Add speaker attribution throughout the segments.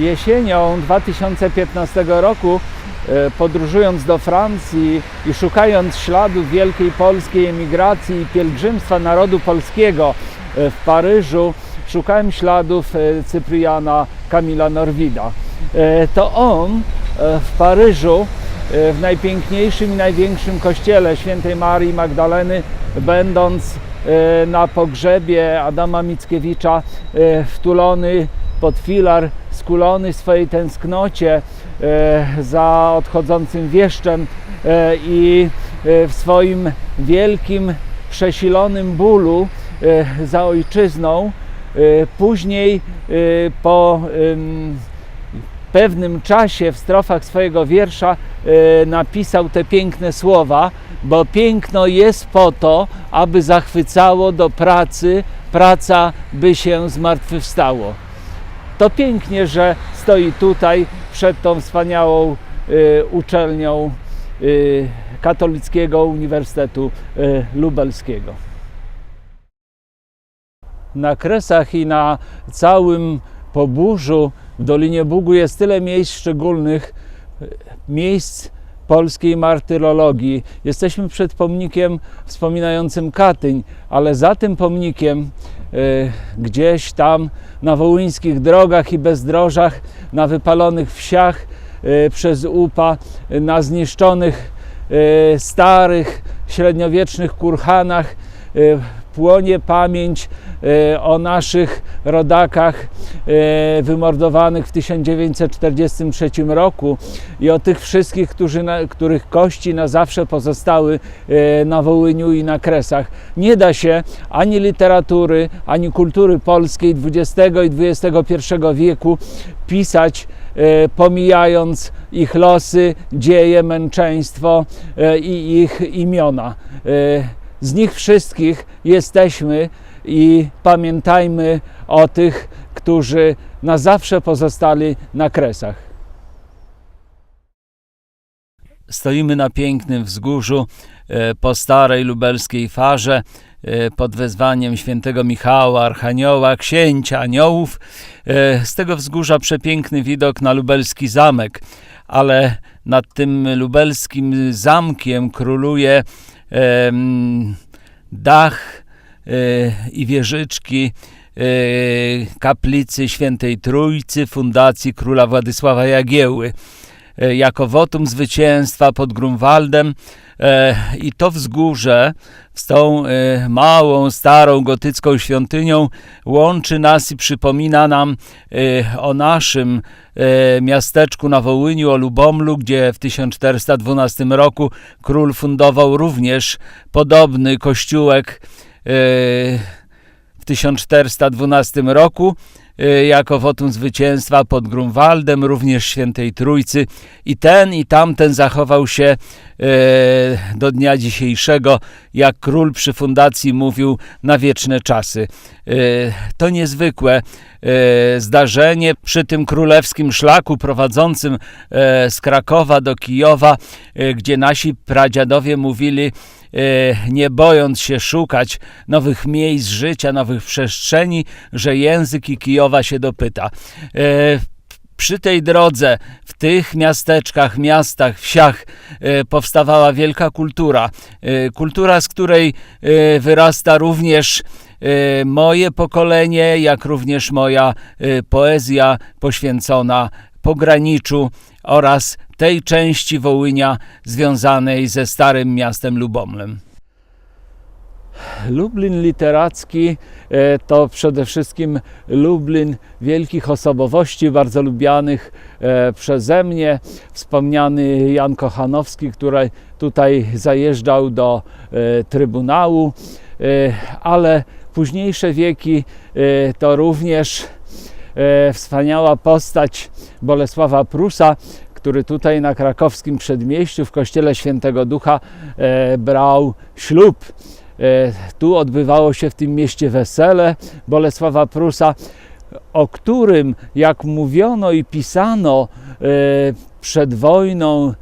Speaker 1: jesienią 2015 roku, e, podróżując do Francji i szukając śladów wielkiej polskiej emigracji i pielgrzymstwa narodu polskiego e, w Paryżu, szukałem śladów e, Cypriana Kamila Norwida. To on w Paryżu, w najpiękniejszym i największym kościele świętej Marii Magdaleny, będąc na pogrzebie Adama Mickiewicza, wtulony pod filar, skulony w swojej tęsknocie e, za odchodzącym wieszczem e, i e, w swoim wielkim, przesilonym bólu za ojczyzną, później po pewnym czasie w strofach swojego wiersza napisał te piękne słowa, bo piękno jest po to, aby zachwycało do pracy, praca by się zmartwychwstało. To pięknie, że stoi tutaj przed tą wspaniałą e, uczelnią e, Katolickiego Uniwersytetu e, Lubelskiego. Na Kresach i na całym Poburzu w Dolinie Bugu jest tyle miejsc szczególnych, e, miejsc polskiej martyrologii. Jesteśmy przed pomnikiem wspominającym Katyń, ale za tym pomnikiem e, gdzieś tam na wołyńskich drogach i bezdrożach, na wypalonych wsiach e, przez upa, na zniszczonych e, starych, średniowiecznych kurhanach płonie pamięć o naszych rodakach wymordowanych w 1943 roku i o tych wszystkich, którzy których kości na zawsze pozostały e, na Wołyniu i na Kresach. Nie da się ani literatury, ani kultury polskiej XX i XXI wieku pisać e, pomijając ich losy, dzieje, męczeństwo e, i ich imiona. E, Z nich wszystkich jesteśmy i pamiętajmy o tych, którzy na zawsze pozostali na kresach. Stoimy na pięknym wzgórzu e, po starej lubelskiej farze e, pod wezwaniem świętego Michała, Archanioła, księcia aniołów. E, Z tego wzgórza przepiękny widok na lubelski zamek, ale nad tym lubelskim zamkiem króluje dach i wieżyczki e, kaplicy Świętej Trójcy Fundacji Króla Władysława Jagiełły e, jako wotum zwycięstwa pod Grunwaldem i to wzgórze z tą małą, starą gotycką świątynią łączy nas i przypomina nam o naszym miasteczku na Wołyniu, o Lubomlu, gdzie w 1412 roku król fundował również podobny kościółek w 1412 roku e, jako wotum zwycięstwa pod Grunwaldem, również Świętej Trójcy i ten i tamten zachował się e, do dnia dzisiejszego, jak król przy fundacji mówił, na wieczne czasy. E, To niezwykłe e, zdarzenie przy tym królewskim szlaku prowadzącym e, z Krakowa do Kijowa, e, gdzie nasi pradziadowie mówili, e, nie bojąc się szukać nowych miejsc życia, nowych przestrzeni, że język i Kijowa się dopyta. E, Przy tej drodze, w tych miasteczkach, miastach, wsiach e, powstawała wielka kultura. E, Kultura, z której e, wyrasta również e, moje pokolenie, jak również moja e, poezja poświęcona pograniczu oraz tej części Wołynia związanej ze starym miastem Lubomlem. Lublin literacki e, to przede wszystkim Lublin wielkich osobowości, bardzo lubianych przeze mnie. Wspomniany Jan Kochanowski, który tutaj zajeżdżał do Trybunału, ale późniejsze wieki e, to również e, wspaniała postać Bolesława Prusa, który tutaj na krakowskim przedmieściu w kościele Świętego Ducha e, brał ślub. Tu odbywało się w tym mieście wesele Bolesława Prusa, o którym, jak mówiono i pisano przed wojną,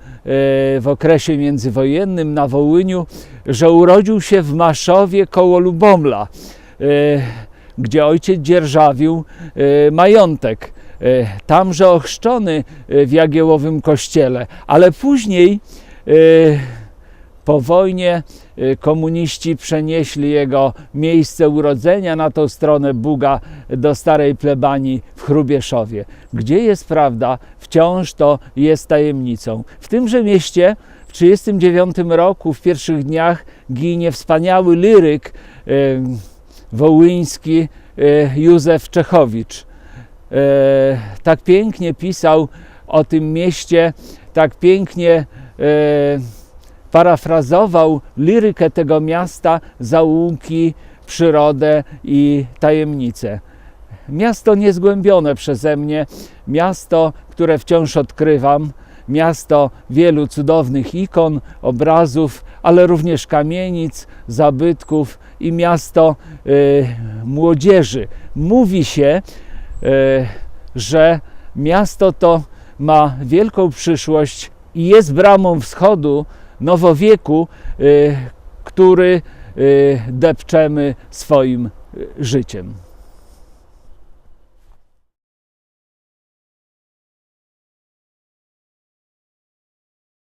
Speaker 1: w okresie międzywojennym na Wołyniu, że urodził się w Maszowie koło Lubomla, e, gdzie ojciec dzierżawił e, majątek. tamże ochrzczony e, w Jagiełowym kościele, ale później e, po wojnie e, komuniści przenieśli jego miejsce urodzenia na tą stronę Buga do starej plebanii w Chrubieszowie. Gdzie jest prawda, wciąż to jest tajemnicą. W tymże mieście w 1939 roku, w pierwszych dniach, ginie wspaniały liryk e, wołyński e, Józef Czechowicz. E, tak pięknie pisał o tym mieście, tak pięknie e, parafrazował lirykę tego miasta, zaułki, przyrodę i tajemnice. Miasto niezgłębione przeze mnie, miasto, które wciąż odkrywam, miasto wielu cudownych ikon, obrazów, ale również kamienic, zabytków i miasto y, młodzieży. Mówi się, y, że miasto to ma wielką przyszłość i jest bramą wschodu nowowieku, y, który y, depczemy swoim y, życiem.